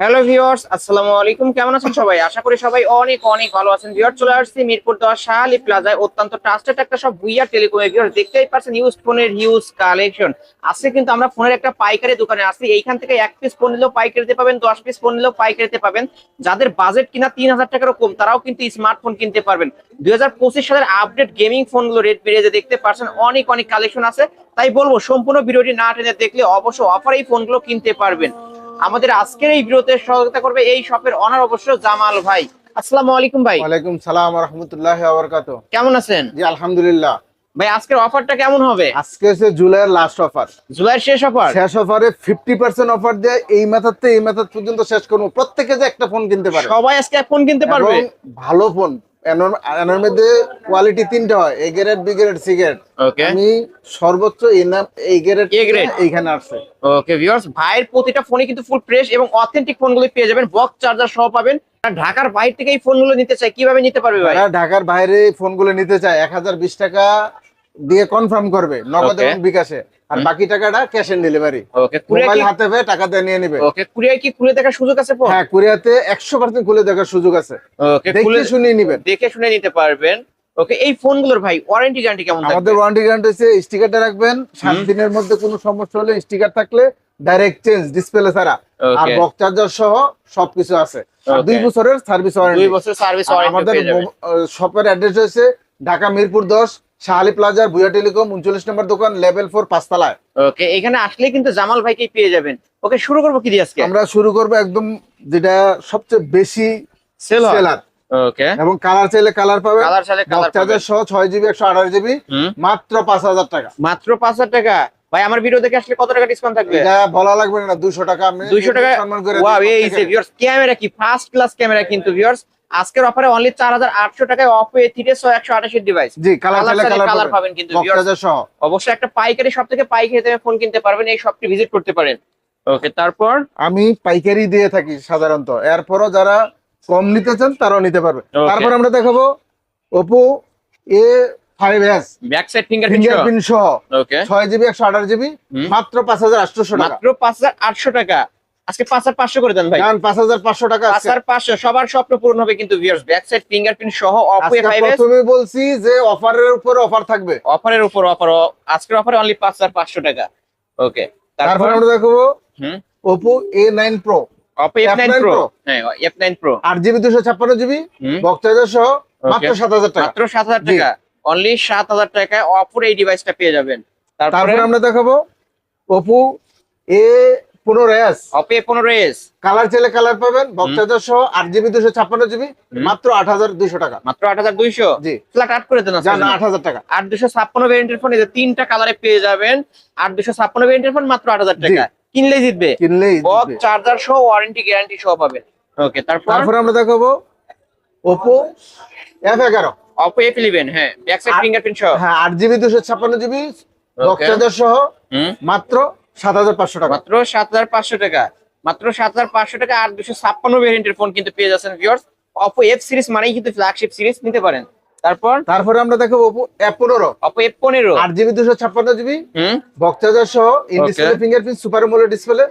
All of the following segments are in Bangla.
হ্যালো ভিউয়ার্স আসসালামু আলাইকুম। কেমন আছেন সবাই? আশা করি সবাই অনেক অনেক ভালো আছেন। ভিউয়ার চলে আসছি মিরপুর দশ শাহালি প্লাজায়। অত্যন্ত ট্রাস্টেড একটা সব ভুইয়া টেলিকমের ভিউয়ার দেখতেই পাচ্ছেন ইউজ ফোনের ইউজ কালেকশন আজকে কিন্তু আমরা ফোনের একটা পাইকারি দোকানে আসছি। এইখান থেকে এক পিস ফোন নিলেও পাইকারিতে পাবেন, দশ পিস ফোন নিলেও পাইকারিতে পাবেন। যাদের বাজেট কিনা তিন হাজার টাকারও কম, তারাও কিন্তু স্মার্টফোন কিনতে পারবেন। দুই হাজার পঁচিশ সালের আপডেট গেমিং ফোনগুলো রেট বেড়ে দেখতে পাচ্ছেন, অনেক অনেক কালেকশন আছে। তাই বলব, সম্পূর্ণ ভিডিওটি না টেনে দেখলে অবশ্য অফার এই ফোনগুলো কিনতে পারবেন। আমাদের আজকের এই বিরতির সহযোগিতা করবে এই শপের অনার অবশ্য জামাল ভাই। আসসালামু আলাইকুম ভাই। ওয়ালাইকুম সালাম রহমতুল্লাহ আবরকাত কেমন আছেন? জি আলহামদুলিল্লাহ। ভাই আজকের অফারটা কেমন হবে? আজকে হচ্ছে জুলাইয়ের লাস্ট অফার জুলাইয়ের শেষ অফার শেষ অফারে ফিফটি পার্সেন্ট অফার দিয়ে এই মেথড থেকে এই মেথড পর্যন্ত শেষ করব। প্রত্যেকে যে একটা ফোন কিনতে পারে। সবাই আজকে ফোন কিনতে পারবে? ভালো ফোন এনার মধ্যে কোয়ালিটি তিনটা হয় A grade B grade C grade আমি সর্বোচ্চ এই গ্রেড grade। এইখানে আসছে। ওকে ভিউয়ার্স ভাইয়ের প্রতিটা ফোনে কিন্তু ফুল ফ্রেশ এবং অথেন্টিক ফোনগুলো পেয়ে যাবেন। বক্স চার্জার সহ পাবেন। ঢাকার বাইরে থেকে এই ফোনগুলো নিতে চাই কীভাবে নিতে পারবে ভাই? ঢাকার বাইরে এই ফোনগুলো নিতে চায় এক হাজার বিশ টাকা দিয়ে কনফার্ম করবে নগদ এবং বিকাশে। আর বাকি টাকাটা cash on delivery okay mobile হাতে পেয়ে টাকা দিয়ে নিয়ে নিবে। ওকে কুরিয়ার কি খুলে দেখার সুযোগ আছে হ্যাঁ কোরিয়াতে একশো পার্সেন্ট খুলে দেখার সুযোগ আছে। ওকে খুলে দেখে শুনে নিবেন। দেখে শুনে নিতে পারবেন। ওকে এই ফোনগুলোর ভাই ওয়ারেন্টি গ্যারান্টি কেমন আমাদের ওয়ারেন্টি গ্যারান্টি হচ্ছে স্টিকারটা রাখবেন। দিনের মধ্যে কোনো সমস্যা হলে স্টিকার থাকলে ডাইরেক্ট চেঞ্জ ডিসপ্লে ছাড়া। আর বক্স চার্জার সহ সবকিছু আছে। দুই বছরের সার্ভিস দুই ওয়ারেন্টি সার্ভিস ওয়ারেন্টি আমাদের শপের অ্যাড্রেস হচ্ছে ঢাকা মিরপুর দশ শাহালি প্লাজার ভুয়া টেলিকম উনচল্লিশ নম্বর দোকান লেভেল ফোর পাঁচতলায়। ওকে এখানে আসলে কিন্তু জামাল ভাইকে পেয়ে যাবেন। ওকে শুরু করব কি আজকে? আমরা শুরু করব একদম যেটা সবচেয়ে বেশি সেলার ওকে। এবং কালার চাইলে কালার পাবে কালার কালার জিবি মাত্র টাকা। মাত্র পাঁচ হাজার টাকা। ভাই আমার ভিডিও দেখে আসলে কত টাকা ডিসকাউন্ট থাকবে? এটা বলা লাগবে না দুশো টাকা আমি 200 টাকা? সম্মান করে ওয়াও এই যে ভিউয়ার্স ক্যামেরা কি? ফার্স্ট ক্লাস ক্যামেরা কিন্তু ভিউয়ার্স আজকের অফারে অনলি 4800 টাকায় অপো A3 128 এর ডিভাইস জি কালার কালার পাবেন। কিন্তু অবশ্যই একটা পাইকারি সব থেকে পাইকারি দামে ফোন কিনতে পারবেন এই শপটি ভিজিট করতে পারেন। ওকে তারপর? আমি পাইকারি দিয়ে থাকি সাধারণত। এরপরও যারা কম নিতে চান তারাও নিতে পারবে। তারপর আমরা দেখাবো Oppo A five S back side fingerprint সহ। ছয় জিবি একশো আঠাশ জিবি মাত্র পাঁচ হাজার আটশোশো টাকা। মাত্র 5800 টাকা। আজকে 5500 করে দেন ভাই। পাঁচ হাজার পাঁচশো টাকা আজকে। 5500 সবার স্বপ্ন পূরণ হবে কিন্তু ভিউয়ার্স ব্যাক সাইড ফিঙ্গারপ্রিন্ট সহ অপো আজকে A5s প্রথমে বলছি যে অফারের উপর অফার থাকবে। অফারের উপর অফার আজকের অফারে অনলি 5500 টাকা। ওকে তারপর? আমরা দেখাবো হুম? Oppo A nine pro Oppo F9 F9 Pro Pro। হ্যাঁ F9 Pro আট জিবি দুশো ছাপ্পান্ন জিবি সহ মাত্র সাত হাজার টাকা। মাত্র 7000 জি। টাকা। অনলি 7000 টাকায় অপোর এই ডিভাইসটা পেয়ে যাবেন। তারপরে? আমরা দেখাবো ওপো এ পনেরো এস অপো A15s কালার চাইলে কালার পাবেন বক্স সহ আট জিবি দুশো ছাপ্পান্ন জিবি মাত্র আট হাজার দুইশো টাকা। মাত্র 8200 জি। ফ্ল্যাট আট করে দেন আট হাজার টাকা। 8256 ভেরিয়েন্টের ফোন এই যে তিনটা কালারে পেয়ে যাবেন। 8256 ভেরিয়েন্টের ফোন মাত্র 8000 টাকা কিনলেই জিতবে। কিনলেই চার্জার সহ ওয়ারেন্টি গ্যারান্টি সহ পাবেন। ওকে তারপর? তারপর আমরা দেখাবো ওপো এফ এগারো। অপো A11 হ্যাঁ। ব্যাক সাইড ফিঙ্গারপ্রিন্ট সহ। হ্যাঁ আট জিবি দুশো ছাপ্পান্ন জিবি বক্স সহ মাত্র সাত হাজার পাঁচশো টাকা। মাত্র সাত হাজার পাঁচশো টাকা। মাত্র সাত হাজার পাঁচশো টাকা আর দুশো ছাপ্পান্ন ভেরিয়েন্টের ফোন কিন্তু পেয়ে যাচ্ছেন ভিউয়ার্স অপো এফ সিরিজ মানেই কিন্তু ফ্ল্যাগশিপ সিরিজ নিতে পারেন। তারপর? তারপরে আমরা দেখাবো ওপো এফ পনেরো। অপো এফ পনেরো। আট জিবি দুশো ছাপ্পান্ন জিবি হুম। বক্স চার্জার সহ in display fingerprint super AMOLED display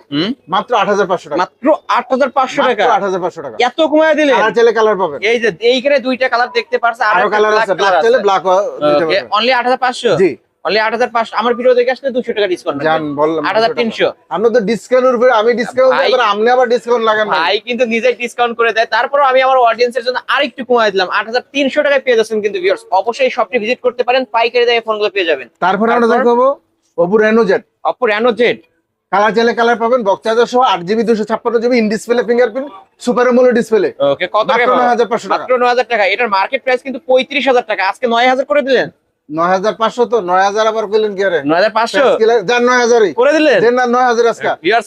মাত্র আট হাজার পাঁচশো টাকা। মাত্র আট হাজার পাঁচশো টাকা। আট হাজার পাঁচশো টাকা। এত কমায় দিলে কালার চাইলে কালার পাবেন। এই যে এইখানে দুইটা কালার দেখতে পারছে আরও কালার আছে ব্ল্যাক চাইলে ব্ল্যাক অনলি আট হাজার পাঁচশো? জি। অনলি আট হাজার পাঁচশো আমার ভিডিও দেখে আসলে দুশো টাকা ডিসকাউন্ট জান বললাম আট হাজার তিনশো। আমরা তো ডিসকাউন্টের উপরে আমি ডিসকাউন্ট আপনি আবার ডিসকাউন্ট লাগান না। ভাই কিন্তু নিজেই ডিসকাউন্ট করে দেয়। তারপরও আমি আমার অডিয়েন্সের জন্য আরেকটু কমাই দিলাম। আট হাজার তিনশো টাকায় পেয়ে যাচ্ছেন কিন্তু ভিউয়ার্স অবশ্যই শপটি ভিজিট করতে পারেন পাইকারি দামে ফোনগুলো পেয়ে যাবেন। তারপরে আমরা তারপর? দেখাবো Oppo Reno Z Oppo Reno Z colour চাইলে কালার পাবেন বক্স চার্জার সহ আট জিবি দুশো ছাপ্পান্ন GB in display fingerprint super AMOLED display okay কত মাত্র টাকা নয় হাজার পাঁচশো টাকা। মাত্র টাকা। এটার মার্কেট প্রাইস কিন্তু পঁয়ত্রিশ হাজার টাকা। আজকে নয় হাজার করে দিলেন।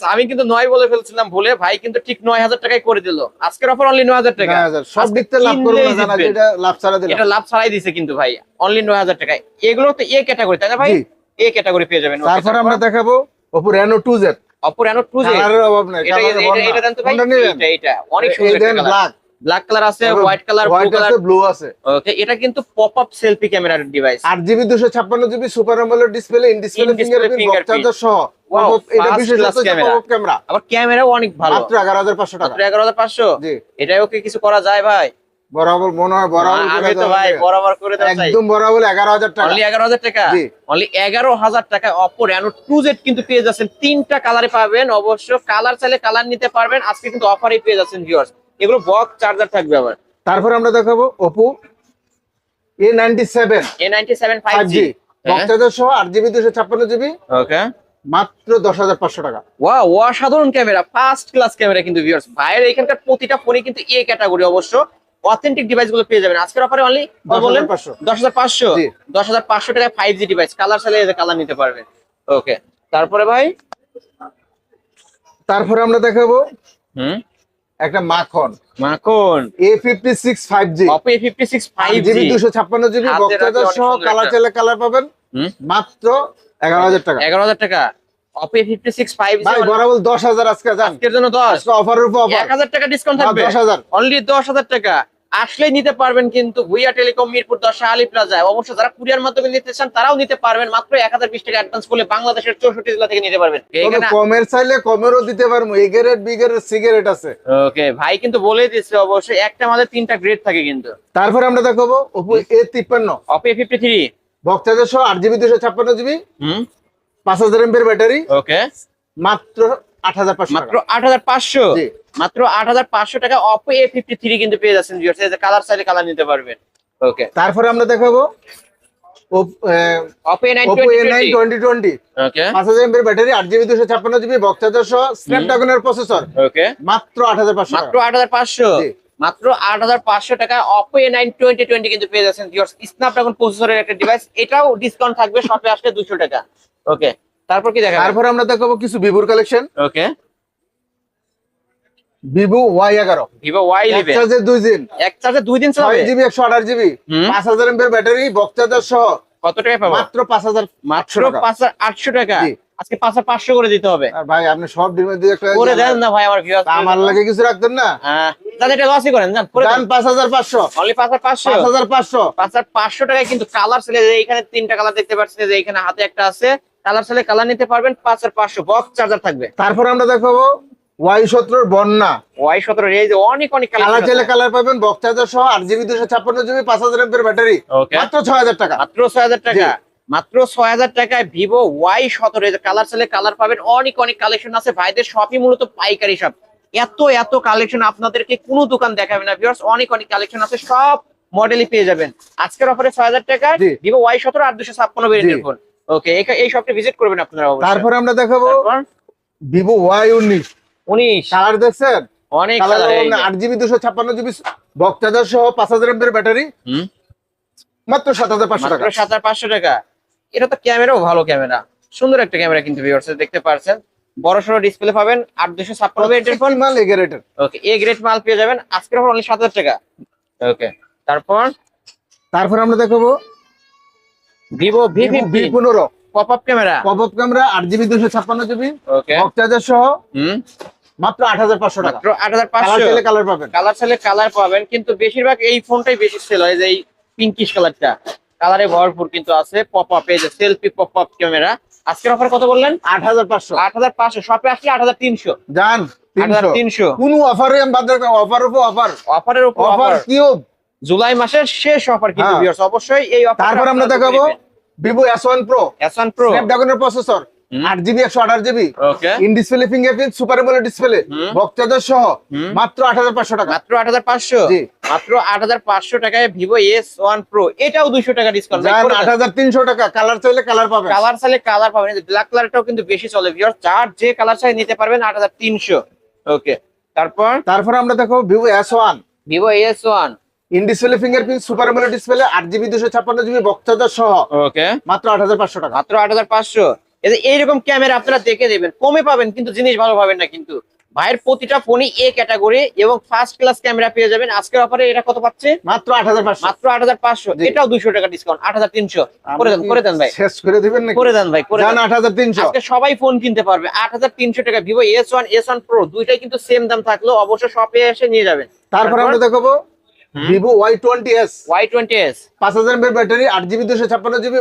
আমি কিন্তু নয় বলে ফেলছিলাম ভুলে ভাই কিন্তু ঠিক নয় হাজার টাকায় করে দিল। আজকের অফার অনলি নয় হাজার টাকা। সব দিক থেকে লাভ করব এটা লাভ ছাড়াই দিছে কিন্তু ভাই অনলি নয় হাজার টাকায়। এগুলো তো এ ক্যাটাগরি তাই না ভাই? এ ক্যাটাগরি পেয়ে যাবেন। তারপরে আমরা দেখাবো Oppo Reno two Z Oppo Reno two Z অভাব নাই এটা কালারের এটা- এটা দেন তো ভাই। এটা এটা অনেক সুন্দর ব্ল্যাক ব্ল্যাক কালার আছে হোয়াইট কালার হোয়াইট কালার আছে ব্লু আছে। ওকে এটা কিন্তু পপ আপ সেলফি ক্যামেরার ডিভাইস আট জিবি দুশো ছাপ্পান্ন জিবি সুপার আমলের display in display fingerprint charger সহ। এটা বিশেষ class ক্যামেরা আবার ক্যামেরাও অনেক ভালো। মাত্র এগারো হাজার পাঁচশো টাকা। মাত্র এগারো হাজার পাঁচশো? জি। এটাও কি কিছু করা যায় ভাই? বরাবর মনে হয় বরাবর আমি করে তো ভাই বরাবর করে দেওয়া একদম বরাবর এগারো হাজার টাকা। অনলি এগারো হাজার টাকা? অনলি কিন্তু পেয়ে যাচ্ছেন। তিনটা কালারে পাবেন। অবশ্য কালার চাইলে কালার নিতে পারবেন। আজকে কিন্তু অফারই পেয়ে যাচ্ছেন ভিউয়ার্স এগুলো বক্স চার্জার থাকবে আবার। তারপর আমরা দেখাবো Oppo A ninety seven A ninety seven five G box charger সহ আট জিবি দুশো ছাপ্পান্ন জিবি ওকে মাত্র দশ হাজার পাঁচশো টাকা। ওয়া অসাধারণ ক্যামেরা ফার্স্ট ক্লাস ক্যামেরা কিন্তু ভিউয়ার্স ভাইয়ের এখানকার প্রতিটা ফোনে কিন্তু এ ক্যাটাগরি অবশ্য। অথেন্টিক ডিভাইসগুলো পেয়ে যাবেন। আজকের অফারে অনলি বললেন? 10,500 দশ হাজার পাঁচশো? দশ হাজার পাঁচশো টাকায় ফাইভ জি ডিভাইস কালার চাইলে কালার নিতে পারবেন। ওকে তারপরে ভাই? তারপরে আমরা দেখাবো হুম? একটা মাখন। মাখন। A fifty six five G Oppo A fifty six five GB অনেক সহ কালার একটা- কালার পাবেন। মাত্র এগারো হাজার টাকা। এগারো হাজার টাকা। Oppo A fifty six five ভাই বরাবর দশ হাজার আজকে যান। আজকের জন্য দশ। আজকে অফারের উপর অফার এক হাজার টাকা ডিসকাউন্ট থাকবে। দশ হাজার। অনলি দশ হাজার টাকা। আসলেই নিতে পারবেন কিন্তু ভুইয়া টেলিকম মিরপুর দশ আলি প্লাজায় অবশ্য যারা কুরিয়ার মাধ্যমে নিতে চান তারাও নিতে পারবেন। মাত্র এক হাজার বিশ টাকা অ্যাডভান্স করলে বাংলাদেশের চৌষট্টি জেলা থেকে নিতে পারবেন। কমের চাইলে কমেরও দিতে পারব। এগারেট বিগারেট সিগারেট আছে। ওকে ভাই কিন্তু বলে দিচ্ছে অবশ্যই একটা আমাদের তিনটা গ্রেড থাকে কিন্তু। তারপরে আমরা দেখাবো ওপো এ তিপ্পান্ন। অপে ফিফটি থ্রি চার্জার সহ আট জিবি দুশো ছাপ্পান্ন জিবি হুম। পাঁচ হাজার এমপের ব্যাটারি। ওকে। মাত্র আট হাজার পাঁচশো মাত্র আট হাজার পাঁচশো। জি। মাত্র আট হাজার পাঁচশো টাকা অপো এ ফিফটি থ্রি কিন্তু পেয়ে যাচ্ছেন কালার চাইলে কালার নিতে পারবেন। ওকে তারপরে আমরা দেখাবো মাত্র আট হাজার পাঁচশো মাত্র আট হাজার টাকা Oppo A nine twenty twenty কিন্তু পেয়ে যাচ্ছেন স্ন্যাপড্রাগন প্রসেসরের একটা ডিভাইস এটাও ডিসকাউন্ট থাকবে শপে আসলে দুশো টাকা। ওকে তারপর কি দেখা তারপরে আমরা দেখাবো কিছু ভিভোর কালেকশন ওকে ভিভো ওয়াই এগারো। ভিভো ওয়াই ইলেভেন চার্জে দুই দিন এক চার্জে দুই দিন ছয় জিবি একশো আঠাশ জিবি। পাঁচ হাজার এমপের ব্যাটারি বক্স চার্জার সহ। কত টাকা পাবো? মাত্র পাঁচ হাজার মাত্র পাঁচ আটশো টাকা? আজকে পাঁচ পাঁচশো করে দিতে হবে। আর ভাই আপনি সব ডিমের দিয়ে একটা করে দেন না ভাই আমার আমার লাগে কিছু রাখতেন তাহলে এটা লসই করেন জান অনলি টাকায় কিন্তু কালার সেলে এখানে তিনটা কালার দেখতে পাচ্ছেন যে এখানে হাতে একটা আছে কালার সেলে কালার নিতে পারবেন পাঁচ হাজার পাঁচশো বক্স চার্জার থাকবে। তারপর আমরা দেখাবো ওয়াই সতেরোর বন্যা। ওয়াই এই যে অনেক অনেক কালার কালার চাইলে কালার পাবেন বক্স চার্জার সহ আট জিবি দুশো ছাপ্পান্ন জিবি পাঁচ হাজার এমপের ব্যাটারি। ওকে মাত্র ছয় হাজার টাকা। মাত্র ছয় হাজার টাকা। মাত্র ছয় হাজার টাকায় ভিভো ওয়াই সতেরো কালার কালার পাবেন অনেক অনেক কালেকশন আছে। ভাইদের শপই মূলত পাইকারি শপ এত এত কালেকশন আপনাদেরকে কোনো দোকান দেখাবে না ভিউয়ার্স অনেক অনেক কালেকশন আছে সব মডেলই পেয়ে যাবেন। আজকের অফারে ছয় হাজার টাকা। ভিভো ওয়াই সতেরো আর দুশো ছাপ্পান্ন। ফোন ওকে এই শপটি ভিজিট করবেন আপনারা তারপরে আমরা দেখাবো ভিভো ওয়াই উনিশ। উনিশ। কালার দেখছেন? অনেক। আট জিবি দুশো ছাপ্পান্ন জিবি বক্স চার্জার সহ পাঁচ হাজার এমপের ব্যাটারি হুম, মাত্র সাত হাজার পাঁচশো টাকা। সাত হাজার পাঁচশো টাকা। এটা তো ক্যামেরাও ভালো ক্যামেরা সুন্দর একটা ক্যামেরা কিন্তু ভিউয়ার্স দেখতে পারছেন। বড় সড়ো ডিসপ্লে পাবেন আট দুশো ছাপ্পান্ন ফোন মাল ওকে এ গ্রেড মাল পেয়ে যাবেন। আজকের অনলি সাত হাজার টাকা। ওকে তারপর? তারপর আমরা দেখাবো ভিভো ভি ভি পনেরো pop up camera pop up camera আট জিবি দুশো ছাপ্পান্ন জিবি ওকে বক্স চার্জার সহ হুম। মাত্র আট হাজার পাঁচশো টাকা। মাত্র কালার পাবেন। কালার চাইলে কালার পাবেন কিন্তু বেশিরভাগ এই ফোনটাই বেশি সেল হয় যে এই পিঙ্কিশ কালারটা কালারে ভরপুর কিন্তু আছে পপ আপ এই যে সেলফি পপ আপ ক্যামেরা আজকের অফার কত বললেন? আট হাজার পাঁচশো। আট হাজার পাঁচশো শপে আসলে আট হাজার তিনশো। যান তিনশো। তিনশো। কোন অফারে আমি বাদ অফার উপর অফার অফারের উপর অফার কিউব জুলাই মাসের শেষ অফার কিন্তু হ্যাঁ। অবশ্যই এই অফার তারপর আমরা দেখাবো Vivo S one pro S1 Pro স্ন্যাপড্রাগনের প্রসেসর হুম। আট জিবি একশো আঠাশ GB. Okay. In display fingerprint super AMOLED display. সহ মাত্র আট হাজার পাঁচশো টাকা। মাত্র আট হাজার পাঁচশো? মাত্র আট হাজার পাঁচশো টাকায় ভিভো এস ওয়ান প্রো এটাও দুইশো টাকা ডিসকাউন্ট আট হাজার তিনশো টাকা কালার চাইলে কালার পাবেন। কালার চাইলে কালার পাবেন। ব্ল্যাক কালারটাও কিন্তু বেশি চলে ভিওর যার যে কালার চাই নিতে পারবেন আট হাজার তিনশো। ওকে তারপর? তারপর আমরা দেখো Vivo S one Vivo S one in display fingerprint super AMOLED display আট জিবি দুশো ছাপ্পান্ন জিবি চার্জার সহ ওকে। মাত্র আট হাজার পাঁচশো টাকা। মাত্র আট হাজার পাঁচশো। এইরকম ক্যামেরা আপনারা দেখে দেবেন কমে পাবেন কিন্তু জিনিস ভালো পাবেন না কিন্তু। ভাইয়ের প্রতিটা ফোনই এ ক্যাটাগরি এবং ফার্স্ট ক্লাস ক্যামেরা পেয়ে যাবেন। আজকের অফারে এটা কত পাচ্ছে? মাত্র আট হাজার পাঁচশো। মাত্র আট হাজার পাঁচশো। এটাও দুইশো টাকা ডিসকাউন্ট আট হাজার তিনশো। করে দেন করে দেন ভাই। শেষ করে দিবেন করে দেন ভাই করে দেন। আট হাজার তিনশো। আজকে সবাই ফোন কিনতে পারবে। আট হাজার তিনশো টাকা Vivo S one S one pro দুইটাই কিন্তু সেম দাম থাকলেও অবশ্যই শপে এসে নিয়ে যাবেন। তারপর আমরা দেখাবো। Vivo Y twenty S. Y twenty S. পাঁচ হাজার এমএর ব্যাটারি আট জিবি দুশো ছাপ্পান্ন জিবি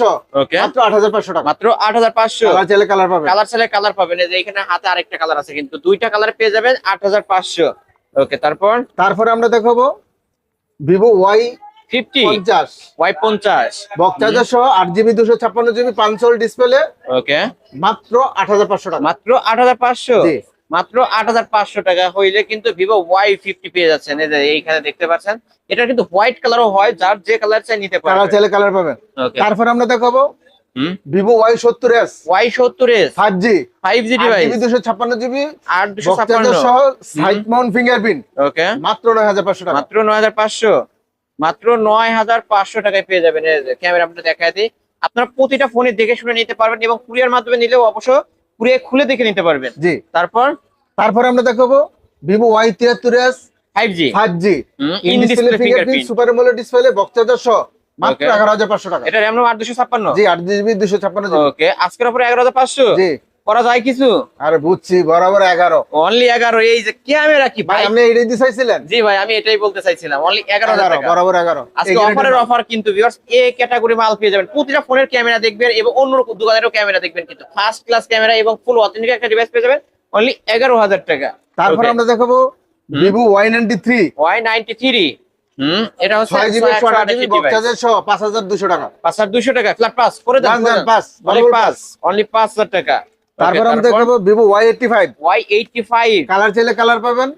সহ। ওকে। মাত্র আট হাজার পাঁচশো টাকা। মাত্র আট হাজার পাঁচশো। কালার চাইলে কালার পাবেন। কালার চাইলে কালার পাবেন। এই যে এখানে হাতে আরেকটা কালার আছে কিন্তু দুইটা কালার পেয়ে যাবেন আট হাজার পাঁচশো। ওকে তারপর? তারপরে আমরা দেখাবো ভিভো ওয়াই ফিফটি। পঞ্চাশ। ওয়াই পঞ্চাশ। বক্তাজার সহ আট জিবি দুশো ছাপ্পান্ন জিবি পাঁচশো ডিসপ্লে। ওকে। মাত্র আট হাজার পাঁচশো টাকা। মাত্র আট হাজার পাঁচশো। মাত্র আট হাজার পাঁচশো টাকা হইলে কিন্তু ভিভো ওয়াই ফিফটি পেয়ে যাচ্ছেন। এই যে এইখানে দেখতে পাচ্ছেন এটা কিন্তু হোয়াইট কালারও হয় যার যে কালার চাই নিতে কালার চাইলে কালার পাবেন। তারপরে আমরা দেখাবো ভিভো ওয়াই সত্তর এস ওয়াই সত্তর S five G five G device দুশো ছাপ্পান্ন জিবি আট দুশো ছাপ্পান্ন। সহ সাইড মাউন্ট ফিঙ্গারপ্রিন্ট ওকে মাত্র নয় হাজার পাঁচশো টাকা। মাত্র নয় হাজার পাঁচশো। মাত্র নয় হাজার পাঁচশো টাকায় পেয়ে যাবেন। ক্যামেরা আপনার দেখায় দিই। আপনারা প্রতিটা ফোনে দেখে শুনে নিতে পারবেন এবং কুরিয়ার মাধ্যমে নিলেও অবশ্য কুরিয়ার খুলে দেখে নিতে পারবেন। জি। তারপর? তারপরে আমরা দেখাবো ভিভো ওয়াই তিয়াত্তর S five G five G in display fingerprint super AMOLED display box charger সহ মাত্র এগারো হাজার পাঁচশো টাকা। এটা র্যাম আট দুশো ছাপ্পান্ন। জি আট জিবি দুশো ছাপ্পান্ন ওকে আজকের উপরে এগারো হাজার পাঁচশো। জি। করা যায় কিছু? আরে বুঝছি বরাবর এগারো। অনলি এগারো এই যে ক্যামেরা কি ভাই আপনি এইটাই দিয়ে চাইছিলেন? জি ভাই আমি এটাই বলতে চাইছিলাম অনলি এগারো বরাবর এগারো। আজকে অফারের অফার কিন্তু ভিউয়ার্স এ ক্যাটাগরি মাল পেয়ে যাবেন। প্রতিটা ফোনের ক্যামেরা দেখবেন এবং অন্য দোকানেরও ক্যামেরা দেখবেন কিন্তু। ফার্স্ট ক্লাস ক্যামেরা এবং ফুল অথেন্টিক একটা ডিভাইস পেয়ে যাবেন অনলি এগারো হাজার টাকা। তারপর আমরা দেখাবো Vivo Y ninety three Y ninety three হম এটা হচ্ছে ছয় জিবি একশো আঠাশ জিবি বক্তাজার সহ পাঁচ হাজার দুশো টাকা। পাঁচ হাজার দুশো টাকা ফ্ল্যাট পাস করে দেন পাস অনলি পাঁচ হাজার টাকা। তারপর আমরা দেখাবো Vivo Y eighty five Y eighty five colour চাইলে কালার পাবেন।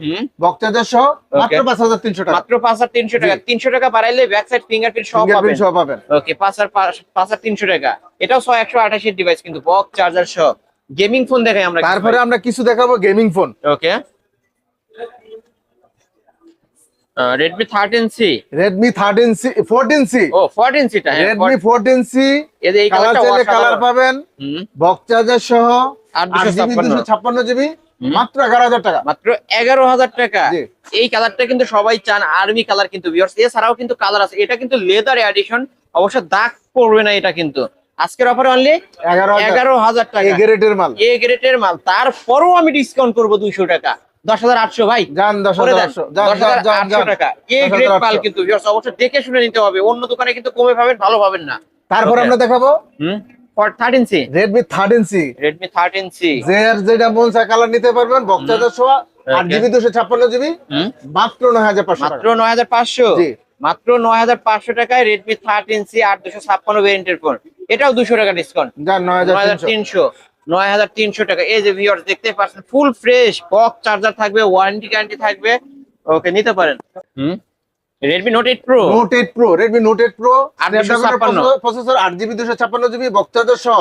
বক্স চার্জার সহ মাত্র পাঁচ হাজার তিনশো টাকা। মাত্র পাঁচ হাজার তিনশো টাকা। তিনশো টাকা বাড়াইলে ব্যাক সাইড ফিঙ্গারপ্রিন্ট সহ পাবেন। ফিঙ্গারপ্রিন্ট সহ পাবেন। ওকে পাঁচ হাজার পাঁচ- পাঁচ হাজার তিনশো টাকা। এটাও ছয় একশো আঠাশের ডিভাইস কিন্তু বক্স চার্জার সহ। গেমিং ফোন দেখাই আমরা তারপরে আমরা কিছু দেখাবো gaming phone okay Redmi thirteen C Redmi thirteen C fourteen C ও ফোরটিন সিটা হ্যাঁ রেডমি ফোরটিন সি এদের এই কালার কালারটা কালার পাবেন। হুম। বক্সাজার সহ আট আট দুশো জিবি। মাত্র এগারো হাজার টাকা। মাত্র এগারো হাজার টাকা। এই কালারটা কিন্তু সবাই চান আর্মি কালার কিন্তু এছাড়াও কিন্তু কালার আছে। এটা কিন্তু লেদার এডিশন অবশ্য দাগ পড়বে না এটা কিন্তু। আজকের অফার অনলি এগারো হাজার। এগারো হাজার টাকা। গ্রেডের মাল। এ গ্রেডের মাল। তারপরও আমি ডিসকাউন্ট করব দুইশো টাকা। দশ হাজার আটশো ভাই। টাকা। এ গ্রেড মাল কিন্তু অবশ্যই দেখে শুনে নিতে হবে। অন্য দোকানে কিন্তু কমে পাবেন ভালো পাবেন না। তারপর আমরা দেখাবো। Redmi thirteen C Redmi thirteen C যেটা মন চায় কালার নিতে পারবেন বক্সাজার সহ আট. জিবি দুশো ছাপ্পান্ন জিবি মাত্র নয় হাজার পাঁচশো মাত্র নয় হাজার পাঁচশো? মাত্র নয় হাজার পাঁচশো টাকায় রেডমি থার্টিন সি আট দুশো ছাপ্পান্ন ভেরিয়েন্টের ফোন এটাও দুশো টাকা ডিসকাউন্ট নয় হাজার তিনশো। নয় হাজার তিনশো টাকা। এই যে ভিউয়ার্স দেখতে পাচ্ছেন ফুল ফ্রেশ বক্স চার্জার থাকবে ওয়ারেন্টি গ্যারান্টি থাকবে। ওকে নিতে পারেন। হুম? Redmi note eight pro note eight pro Redmi note eight pro আট দুশো ছাপ্পান্ন। প্রসেসর আট জিবি দুশো ছাপ্পান্ন জিবি বক্সাজার সহ.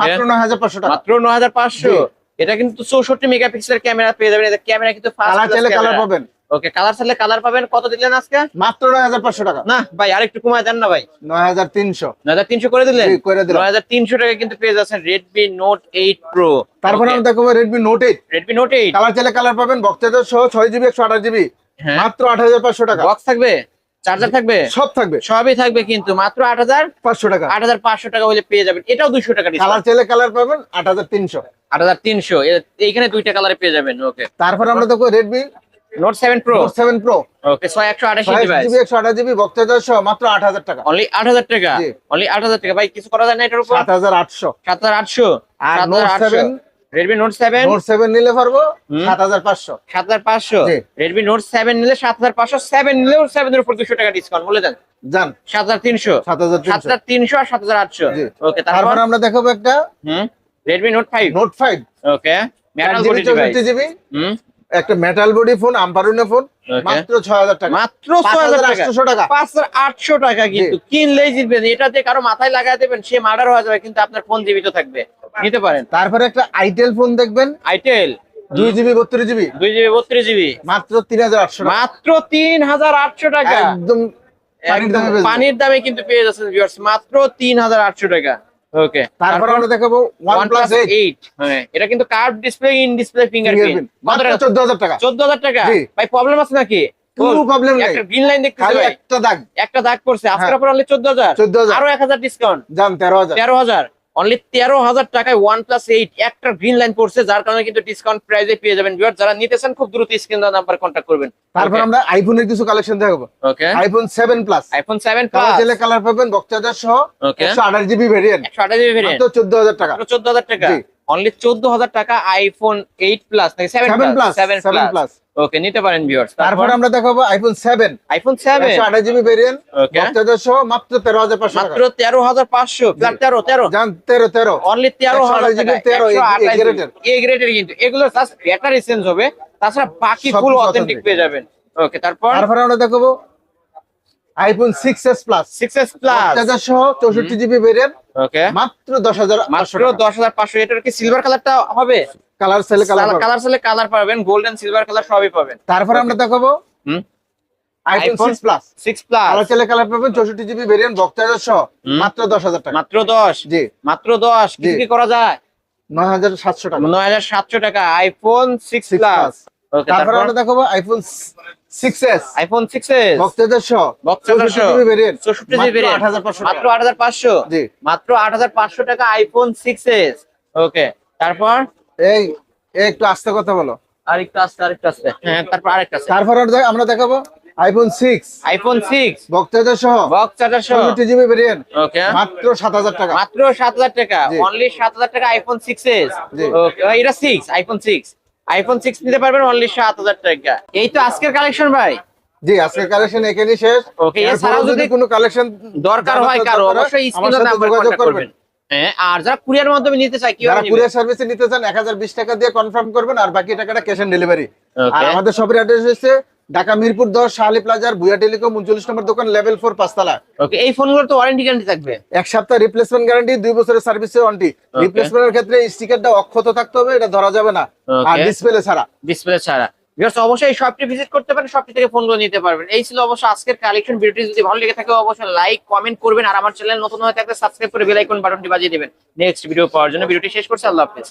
মাত্র নয় হাজার পাঁচশো টাকা। মাত্র নয় হাজার পাঁচশো। জি। এটা কিন্তু চৌষট্টি মেগাপিক্সেলের ক্যামেরা পেয়ে যাবেন। এটা ক্যামেরা কিন্তু কালার চাইলে কালার পাবেন। ওকে কালার চাইলে কালার পাবেন। কত দিলেন আজকে? মাত্র নয় হাজার পাঁচশো টাকা। না ভাই আরেকটু কমায় দেন না ভাই। নয় হাজার তিনশো। নয় হাজার তিনশো করে দিলেন? করে দিলাম। নয় হাজার তিনশো টাকা কিন্তু পেয়ে যাচ্ছেন রেডমি নোট এইট প্রো তারপরে আমরা দেখব Redmi note eight Redmi note eight colour চাইলে কালার পাবেন বক্সাজার সহ ছয় জিবি একশো আঠাশ জিবি হ্যাঁ। মাত্র আট হাজার পাঁচশো টাকা। বক্স থাকবে? চার্জার থাকবে? সব থাকবে। সবই থাকবে কিন্তু মাত্র আট হাজার পাঁচশো টাকা। আট হাজার পাঁচশো টাকা হলে পেয়ে যাবেন। এটাও দুশো টাকা কালার চাইলে কালার পাবেন আট হাজার তিনশো। আট হাজার তিনশো। এইখানে দুইটা কালারে পেয়ে যাবেন ওকে। তারপরে আমরা দেখব Redmi note seven pro note seven pro okay ছয় একশো আঠাশি ছয় ডিভাইস জিবি একশো আঠাশ জিবি বক্সাজার সহ মাত্র আট হাজার টাকা। অনলি আট হাজার টাকা? জি। অনলি আট হাজার টাকা। ভাই কিছু করা যায় না এটার উপর? সাত হাজার আটশো। সাত হাজার আটশো? আর নোট হাজার আটশো। Seven Redmi note seven seven নিলে পারব হুম। সাত হাজার পাঁচশো। সাত হাজার পাঁচশো? জি। রেডমি নোট সেভেন নিলে সাত হাজার পাঁচশো সেভেন নিলেও সেভেনের উপর দুশো টাকা ডিসকাউন্ট বলে দেন। সাত হাজার তিনশো। আর সাত হাজার আটশো। জি। ওকে তারপর? আমরা দেখাবো একটা হুম। Redmi note five note five okay metal body device হুম। একটা মেটাল বডি ফোন আম্পারুনে ফোন মাত্র ছয় হাজার টাকা। মাত্র পাঁচ ছয় হাজার হাজার টাকা। আটশোশো টাকা। পাঁচ হাজার আটশো টাকা কিন্তু। কিনলেই জিতবেন এটাতে কারও মাথায় লাগাই দেবেন সে মার্ডার হয়ে যাবে কিন্তু আপনার ফোন জীবিত থাকবে। নিতে পারেন। তারপরে একটা আইটেল ফোন দেখবেন। আইটেল দুই জিবি বত্রিশ জিবি। দুই জিবি বত্রিশ জিবি? মাত্র তিন হাজার আটশো মাত্র তিন হাজার আটশো টাকা। একদম পানির দামে একদম পানির দামে কিন্তু পেয়ে যাচ্ছেন ভিউয়ার্স মাত্র তিন হাজার আটশো টাকা। ওকে তারপর আমরা দেখাবো OnePlus 8 হ্যাঁ এটা কিন্তু curve display in display fingerprint. মাত্র 14000 টাকা। চোদ্দ হাজার টাকা ভাই প্রবলেম আছে নাকি? কোনো প্রবলেম নাই একটা গ্রিন লাইন দেখতেছি ভাই। একটা দাগ। একটা দাগ করছে আজকের হ্যাঁ। পর চোদ্দ হাজার 14000 আরও এক হাজার ডিসকাউন্ট দাম 13000 তেরো হাজার। অনলি তেরো হাজার টাকায় ওয়ান প্লাস এইট একটা গ্রিন লাইন পড়ছে যার কারণে কিন্তু ডিসকাউন্ট প্রাইসে পেয়ে যাবেন ভিউয়ার যারা নিতে চান খুব দ্রুত স্ক্রিন নাম্বার কন্ট্যাক্ট করবেন। তারপর আমরা আইফোনের কিছু কালেকশন দেখাবো। Okay iPhone 7 plus iPhone seven colour plus জেলে কালার পাবেন বক্সাদার সহ ওকে 128 জিবি ভেরিয়েন্ট একশো আঠাশ জিবি ভেরিয়েন্ট তো 14000 টাকা। চোদ্দ হাজার টাকা। জি। অনলি চোদ্দ হাজার টাকা আইফোন এইট প্লাস নাকি seven 7 plus plus seven 7 plus okay নিতে পারেন ভিউয়ার্স তারপর? আমরা দেখাবো iPhone 7 iPhone seven 128 GB variant okay box charger সহ মাত্র 13500 মাত্র টাকা। তেরো হাজার পাঁচশো। প্লাস তেরো তেরো। জান 13 13 অনলি তেরো হাজার 128 টাকা। তেরো, এই- এই গ্রেডের। এ গ্রেডের কিন্তু। এগুলো জাস্ট ব্যাটারি চেঞ্জ হবে। তাছাড়া বাকি ফুল অথেন্টিক পেয়ে যাবেন। ওকে তারপর? তারপর আমরা দেখাবো iPhone 6s plus six S plus box charger সহ 64 জিবি ভেরিয়েন্ট ওকে মাত্র 10500 মাত্র দশ হাজার পাঁচশো। এটার কি সিলভার কালারটা হবে? কালার সেলে কালার কালার সালে কালার পাবেন গোল্ডেন সিলভার কালার সবই পাবেন। তারপর আমরা দেখাবো হুম। IPhone iPhone 6 plus six plus colour সেলে কালার পাবেন 64 জিবি ভেরিয়েন্ট বক্সাদার সহ হুম। মাত্র 10000 টাকা। মাত্র দশ? জি। মাত্র দশ? কি জি। কি করা যায়? 9700 টাকা। নয় হাজার সাতশো টাকা আইফোন সিক্স 6 প্লাস তারপর আমরা দেখাবো iPhone 6s iPhone six S box charger সহ বক্সাদার 64 জিবি ভেরিয়েন্ট চৌষট্টি মাত্র 8500 মাত্র টাকা জি। মাত্র আইফোন সিক্স ওকে তারপর? এই একটু আস্তে কথা বলো। আরেকটু আসতে আরেকটু আসতে। হ্যাঁ তারপর আরেকটা তারপর আমরা দেখাবো আইফোন 6 আইফোন সিক্স বক্সাদার সহ বক্স চার্জার সহ 64 জিবি ভেরিয়েন্ট ওকে মাত্র 7000 টাকা। মাত্র সাত হাজার টাকা। জি। অনলি সাত হাজার টাকা আইফোন সিক্স এস ওকে এটা six iPhone six iPhone six নিতে পারবেন অনলি সাত হাজার টাকা। এই তো আজকের কালেকশন ভাই। জি আজকের কালেকশন এখানেই শেষ। ওকে এছাড়াও যদি কোনো কালেকশন দরকার হয় কারও অবশ্যই স্ক্রিনে নাম্বার কন্টাক্ট করবেন। হ্যাঁ আর যারা কুরিয়ার মাধ্যমে নিতে চাই যারা কুরিয়ার সার্ভিসে নিতে চান 1020 টাকা দিয়ে কনফার্ম করবেন আর বাকি টাকাটা ক্যাশ অন ডেলিভারি আর আমাদের শপের অ্যাড্রেস হচ্ছে ঢাকা মিরপুর 10 শাহালি প্লাজার বুয়া টেলিকম 39 নম্বর দোকান লেভেল ফোর পাঁচতলা। ওকে এই ফোনগুলো তো ওয়ারেন্টি গ্যারান্টি থাকবে। এক সপ্তাহ রিপ্লেসমেন্ট গ্যারান্টি দুই বছরের সার্ভিস ওয়ারেন্টি রিপ্লেসমেন্টের ক্ষেত্রে স্টিকারটা অক্ষত থাকতে হবে এটা ধরা যাবে না। আর ডিসপ্লে ছাড়া। ডিসপ্লে ছাড়া। অবশ্যই এই শপটি ভিজিট করতে পারেন শপটি থেকে ফোনগুলো নিতে পারবেন। এই ছিল অবশ্য আজকের কালেকশন ভিডিওটি যদি ভালো লেগে থাকে অবশ্যই লাইক কমেন্ট করবেন। আর আমার চ্যানেল নতুন হয়ে থাকলে সাবস্ক্রাইব করে বেল আইকন বাটনটি বাজিয়ে দিবেন। নেক্সট ভিডিও পাওয়ার জন্য ভিডিওটি শেষ করছি। আল্লাহ হাফেজ।